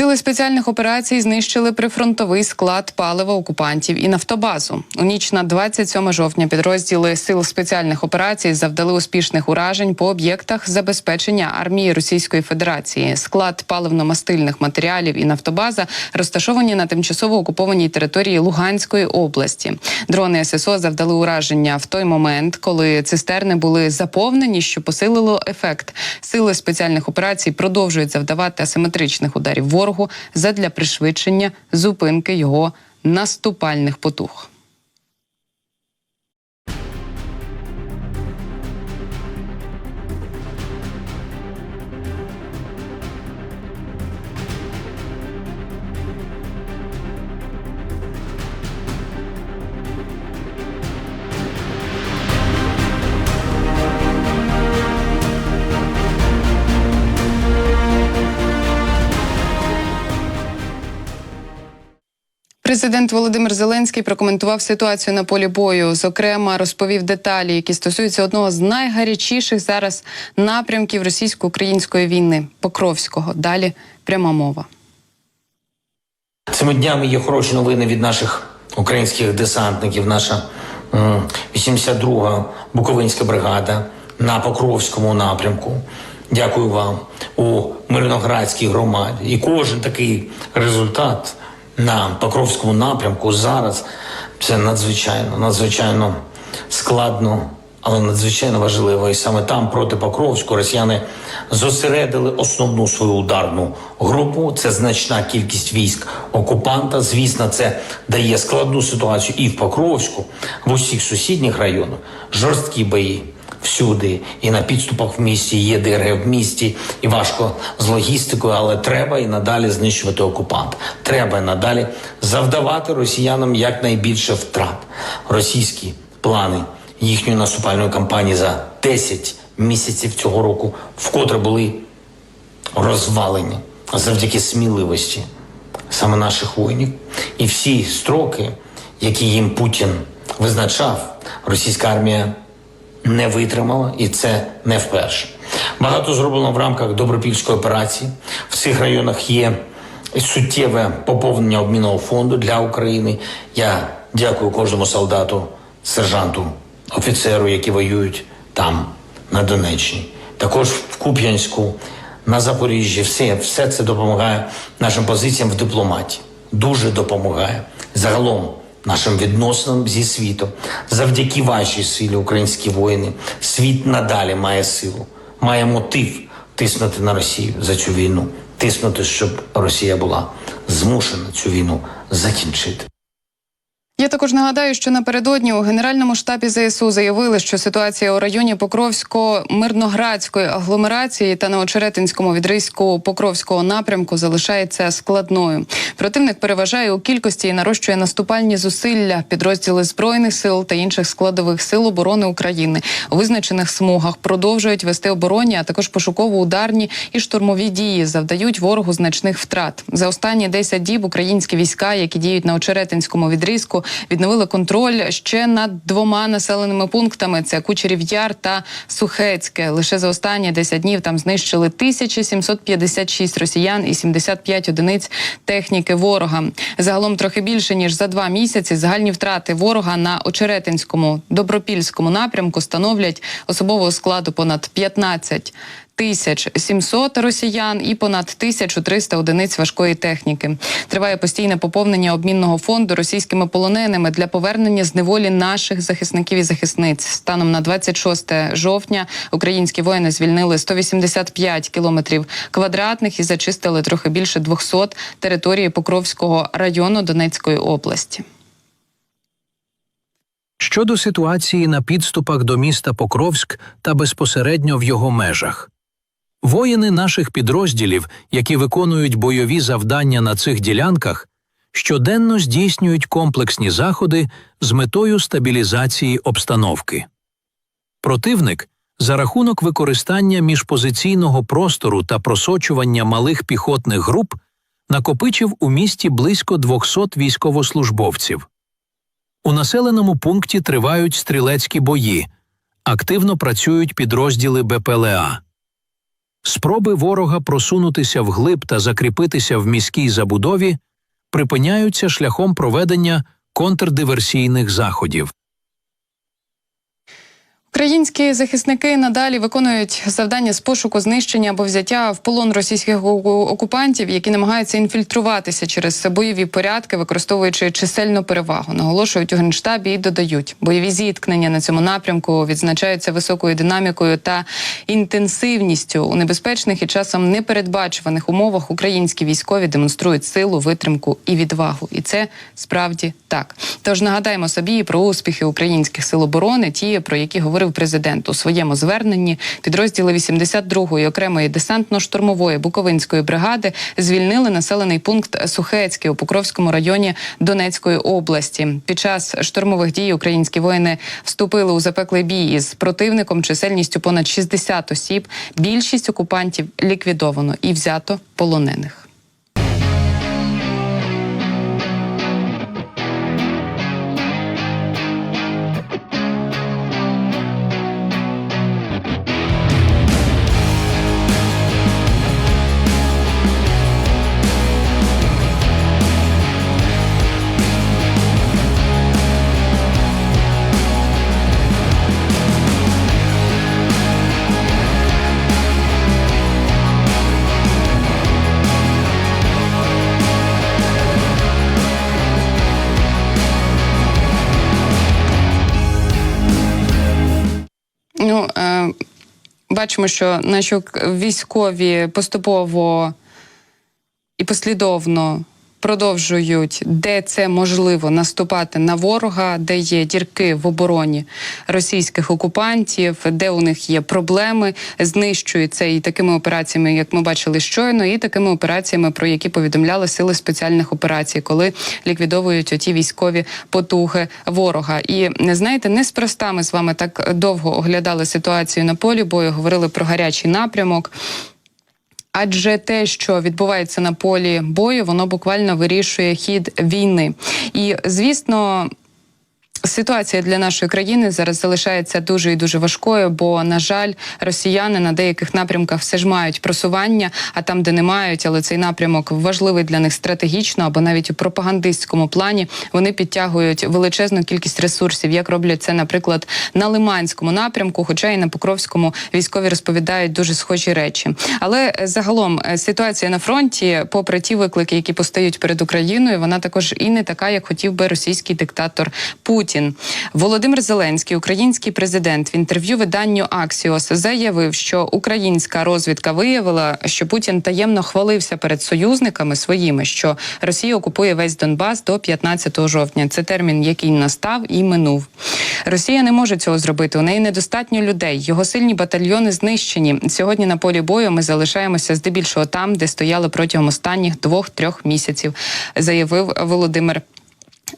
Сили спеціальних операцій знищили прифронтовий склад палива окупантів і нафтобазу. У ніч на 27 жовтня підрозділи сил спеціальних операцій завдали успішних уражень по об'єктах забезпечення армії Російської Федерації. Склад паливно-мастильних матеріалів і нафтобаза розташовані на тимчасово окупованій території Луганської області. Дрони ССО завдали ураження в той момент, коли цистерни були заповнені, що посилило ефект. Сили спеціальних операцій продовжують завдавати асиметричних ударів ворогу задля пришвидшення зупинки його наступальних потуг. Президент Володимир Зеленський прокоментував ситуацію на полі бою. Зокрема, розповів деталі, які стосуються одного з найгарячіших зараз напрямків російсько-української війни Покровського. Далі пряма мова. Цими днями є хороші новини від наших українських десантників. Наша м, 82-га Буковинська бригада на Покровському напрямку. Дякую вам у Мирноградській громаді. І кожен такий результат на Покровському напрямку зараз це надзвичайно, надзвичайно складно, але надзвичайно важливо. І саме там проти Покровську росіяни зосередили основну свою ударну групу. Це значна кількість військ окупанта. Звісно, це дає складну ситуацію і в Покровську, в усіх сусідніх районах. Жорсткі бої всюди, і на підступах в місті, є ДРГ в місті, і важко з логістикою, але треба і надалі знищувати окупант. Треба і надалі завдавати росіянам якнайбільше втрат. Російські плани їхньої наступальної кампанії за 10 місяців цього року вкотре були розвалені завдяки сміливості саме наших воїнів. І всі строки, які їм Путін визначав, російська армія не витримала, і це не вперше. Багато зроблено в рамках добропільської операції. В цих районах є суттєве поповнення обмінного фонду для України. Я дякую кожному солдату, сержанту, офіцеру, які воюють там, на Донеччині. Також в Куп'янську, на Запоріжжі. Все, все це допомагає нашим позиціям в дипломатії. Дуже допомагає. Загалом нашим відносинам зі світом. Завдяки вашій силі, українські воїни, світ надалі має силу, має мотив тиснути на Росію за цю війну, тиснути, щоб Росія була змушена цю війну закінчити. Я також нагадаю, що напередодні у генеральному штабі ЗСУ заявили, що ситуація у районі Покровсько-Мирноградської агломерації та на Очеретинському відрізку Покровського напрямку залишається складною. Противник переважає у кількості і нарощує наступальні зусилля. Підрозділи збройних сил та інших складових сил оборони України у визначених смугах продовжують вести оборонні, а також пошуково-ударні і штурмові дії, завдають ворогу значних втрат. За останні 10 діб українські війська, які діють на Очеретинському відрізку, відновили контроль ще над двома населеними пунктами: це Кучерів Яр та Сухецьке. Лише за останні 10 днів там знищили 1756 росіян і 75 одиниць техніки ворога. Загалом трохи більше ніж за два місяці загальні втрати ворога на Очеретинському добропільському напрямку становлять особового складу понад 15 тисяч 700 росіян і понад 1300 одиниць важкої техніки. Триває постійне поповнення обмінного фонду російськими полоненими для повернення з неволі наших захисників і захисниць. Станом на 26 жовтня українські воїни звільнили 185 кілометрів квадратних і зачистили трохи більше 200 території Покровського району Донецької області. Щодо ситуації на підступах до міста Покровськ та безпосередньо в його межах. Воїни наших підрозділів, які виконують бойові завдання на цих ділянках, щоденно здійснюють комплексні заходи з метою стабілізації обстановки. Противник за рахунок використання міжпозиційного простору та просочування малих піхотних груп накопичив у місті близько 200 військовослужбовців. У населеному пункті тривають стрілецькі бої, активно працюють підрозділи БПЛА. Спроби ворога просунутися вглиб та закріпитися в міській забудові припиняються шляхом проведення контрдиверсійних заходів. Українські захисники надалі виконують завдання з пошуку знищення або взяття в полон російських окупантів, які намагаються інфільтруватися через бойові порядки, використовуючи чисельну перевагу. Наголошують у генштабі і додають, бойові зіткнення на цьому напрямку відзначаються високою динамікою та інтенсивністю у небезпечних і часом непередбачуваних умовах. Українські військові демонструють силу, витримку і відвагу, і це справді так. Тож нагадаємо собі про успіхи українських сил оборони, ті, про які говорив президент у своєму зверненні. Підрозділи 82-ї окремої десантно-штурмової Буковинської бригади звільнили населений пункт Сухецький у Покровському районі Донецької області. Під час штурмових дій українські воїни вступили у запеклий бій із противником чисельністю понад 60 осіб. Більшість окупантів ліквідовано і взято полонених. Бачимо, що наші військові поступово і послідовно продовжують, де це можливо, наступати на ворога, де є дірки в обороні російських окупантів, де у них є проблеми, знищують це і такими операціями, як ми бачили щойно, і такими операціями, про які повідомляли сили спеціальних операцій, коли ліквідовують оті військові потуги ворога. І не знаєте, неспроста ми з вами так довго оглядали ситуацію на полі бою, говорили про гарячий напрямок. Адже те, що відбувається на полі бою, воно буквально вирішує хід війни. І звісно. Ситуація для нашої країни зараз залишається дуже і дуже важкою, бо на жаль, росіяни на деяких напрямках все ж мають просування, а там, де не мають, але цей напрямок важливий для них стратегічно або навіть у пропагандистському плані. Вони підтягують величезну кількість ресурсів, як роблять це, наприклад, на Лиманському напрямку, хоча і на Покровському військові розповідають дуже схожі речі. Але е, загалом е, ситуація на фронті, попри ті виклики, які постають перед Україною, вона також і не така, як хотів би російський диктатор Путін. Володимир Зеленський, український президент, в інтерв'ю виданню Аксіос заявив, що українська розвідка виявила, що Путін таємно хвалився перед союзниками своїми, що Росія окупує весь Донбас до 15 жовтня. Це термін, який настав і минув. Росія не може цього зробити. У неї недостатньо людей. Його сильні батальйони знищені. Сьогодні на полі бою ми залишаємося здебільшого там, де стояли протягом останніх двох-трьох місяців, заявив Володимир.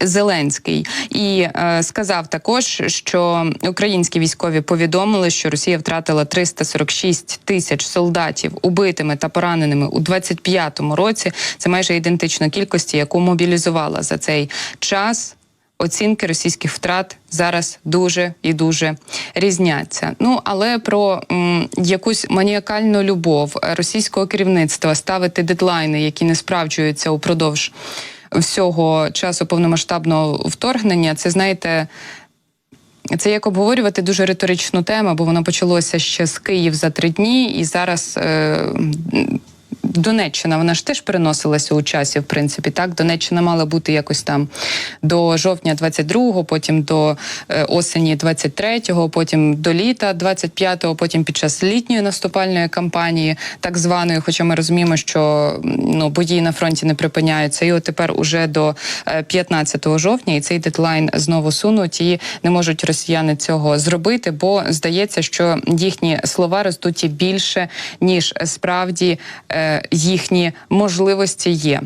Зеленський і е, сказав також, що українські військові повідомили, що Росія втратила 346 тисяч солдатів убитими та пораненими у 25-му році. Це майже ідентично кількості, яку мобілізувала за цей час. Оцінки російських втрат зараз дуже і дуже різняться. Ну але про м, якусь маніакальну любов російського керівництва ставити дедлайни, які не справджуються упродовж всього часу повномасштабного вторгнення, це знаєте. Це як обговорювати дуже риторичну тему, бо воно почалося ще з Київ за три дні, і зараз е, Донеччина вона ж теж переносилася у часі, в принципі. Так, Донеччина мала бути якось там до жовтня 22-го, потім до е, осені 23-го, потім до літа 25-го, потім під час літньої наступальної кампанії, так званої, хоча ми розуміємо, що ну бої на фронті не припиняються. І от тепер уже до е, 15 жовтня, і цей дедлайн знову сунуть, і не можуть росіяни цього зробити, бо здається, що їхні слова роздуті більше ніж справді е, їхні можливості є.